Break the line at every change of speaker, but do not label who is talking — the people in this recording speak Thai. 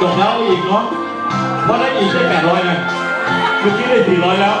จบแล้วอีกเนาะเพราะได้อีกได้แปดร้อยไงเมื่อกี้ได้สี่ร้อยแล้ว